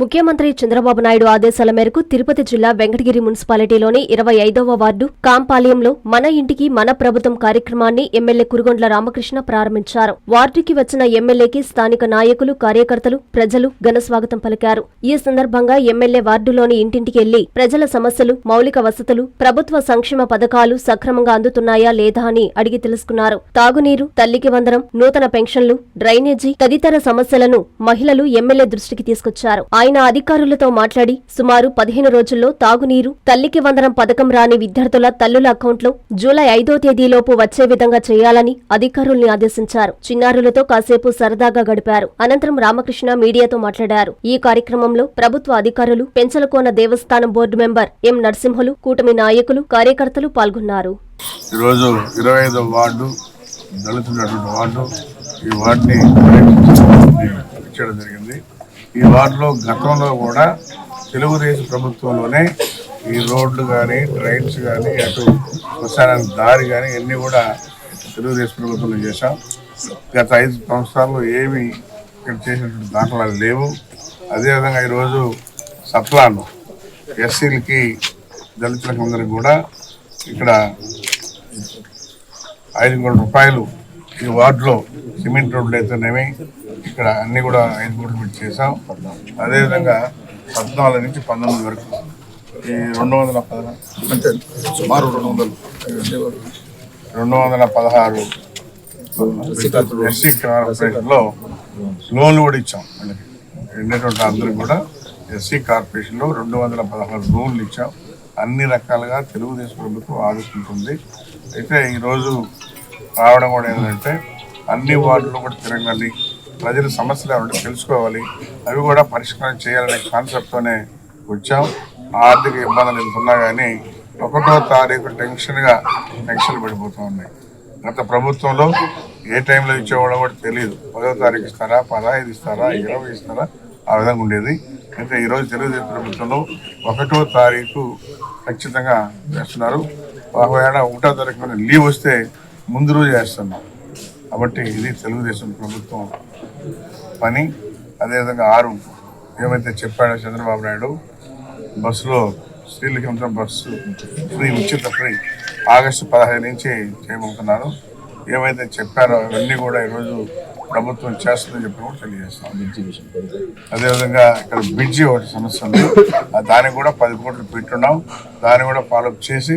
ముఖ్యమంత్రి చంద్రబాబు నాయుడు ఆదేశాల మేరకు తిరుపతి జిల్లా వెంకటగిరి మున్సిపాలిటీలోని ఇరవై ఐదవ వార్డు కాంపాలయంలో మన ఇంటికి మన ప్రభుత్వం కార్యక్రమాన్ని ఎమ్మెల్యే కురుగొండ్ల రామకృష్ణ ప్రారంభించారు. వార్డుకి వచ్చిన ఎమ్మెల్యేకి స్థానిక నాయకులు కార్యకర్తలు ప్రజలు ఘన స్వాగతం పలికారు. ఈ సందర్భంగా ఎమ్మెల్యే వార్డులోని ఇంటింటికి వెళ్ళి ప్రజల సమస్యలు మౌలిక వసతులు ప్రభుత్వ సంక్షేమ పథకాలు సక్రమంగా అందుతున్నాయా లేదా అని అడిగి తెలుసుకున్నారు. తాగునీరు తల్లికి వందనం నూతన పెన్షన్లు డ్రైనేజీ తదితర సమస్యలను మహిళలు ఎమ్మెల్యే దృష్టికి తీసుకొచ్చారు. ఆయన అధికారులతో మాట్లాడి సుమారు పదిహేను రోజుల్లో తాగునీరు తల్లికి వందనం పథకం రాని విద్యార్థుల తల్లుల అకౌంట్లో జూలై ఐదో తేదీలోపు వచ్చే విధంగా చేయాలని అధికారుల్ని ఆదేశించారు. చిన్నారులతో కాసేపు సరదాగా గడిపారు. అనంతరం రామకృష్ణ మీడియాతో మాట్లాడారు. ఈ కార్యక్రమంలో ప్రభుత్వ అధికారులు పెంచలకోన దేవస్థానం బోర్డు మెంబర్ ఎం నరసింహులు కూటమి నాయకులు కార్యకర్తలు పాల్గొన్నారు. ఈరోజు ఇరవై ఐదో వార్డు దళితున్నటువంటి వార్డు ఈ వార్డుని ఇచ్చడం జరిగింది. ఈ వార్డులో గతంలో కూడా తెలుగుదేశం ప్రభుత్వంలోనే ఈ రోడ్లు కానీ డ్రైన్స్ కానీ అటు శ్మశానానికి దారి కానీ ఇవన్నీ కూడా తెలుగుదేశం ప్రభుత్వంలో చేశాం. గత ఐదు సంవత్సరాల్లో ఏమి ఇక్కడ చేసినటువంటి దాఖలాలు లేవు. అదేవిధంగా ఈరోజు సప్లాన్ ఎస్సీలకి దళితులకు అందరికి కూడా ఇక్కడ ఐదు కోట్ల రూపాయలు ఈ వార్డులో సిమెంట్ రోడ్లు అయితేనేమి ఇక్కడ అన్ని కూడా ఐదు కోట్లు చేసాం అదేవిధంగా పద్నాలుగు నుంచి పంతొమ్మిది వరకు. ఈ రెండు వందల పదహారు అంటే సుమారు రెండు వందలు. రెండు వందల పదహారు ఎస్సీ కార్పొరేషన్లో లోన్లు కూడా ఇచ్చాం. వాళ్ళకి ఉండేటువంటి అందరికి కూడా ఎస్సీ కార్పొరేషన్లో రెండు వందల పదహారు లోన్లు ఇచ్చాం. అన్ని రకాలుగా తెలుగుదేశం ప్రభుత్వం ఆదుకుంటుంది అయితే ఈరోజు రావడం కూడా ఏంటంటే అన్ని వార్డులు కూడా తిరగాలి ప్రజల సమస్యలు ఏమంటే తెలుసుకోవాలి. అవి కూడా పరిష్కారం చేయాలనే కాన్సెప్ట్తోనే వచ్చాం. ఆర్థిక ఇబ్బందులు ఎంత ఉన్నా కానీ ఒకటో తారీఖు టెన్షన్గా టెన్షన్ పడిపోతూ ఉన్నాయి. గత ప్రభుత్వంలో ఏ టైంలో ఇచ్చేవాళ్ళో కూడా తెలియదు పదో తారీఖు ఇస్తారా పదహైదు ఇస్తారా ఇరవై ఇస్తారా ఆ విధంగా ఉండేది. అయితే ఈరోజు తెలుగుదేశం ప్రభుత్వంలో ఒకటో తారీఖు ఖచ్చితంగా చేస్తున్నారు. ఒకవేళ ఒకటో తారీఖు లీవ్ వస్తే ముందు రోజు చేస్తున్నాం. కాబట్టి ఇది తెలుగుదేశం ప్రభుత్వం పని అదేవిధంగా ఆరు ఏమైతే చెప్పాడో చంద్రబాబు నాయుడు బస్సులో స్త్రీలకి ఉంచిన బస్సు ఫ్రీ ఉచిత ఫ్రీ ఆగస్టు పదహైదు నుంచి చేయబోతున్నారు ఏమైతే చెప్పారో అవన్నీ కూడా ఈరోజు ప్రభుత్వం చేస్తుందని చెప్పి కూడా తెలియజేస్తాం. అదేవిధంగా ఇక్కడ బ్రిడ్జి ఒకటి సమస్య ఉంది. ఆ దానికి కూడా పది కోట్లు పెట్టున్నాం. దాన్ని కూడా ఫాలోఅప్ చేసి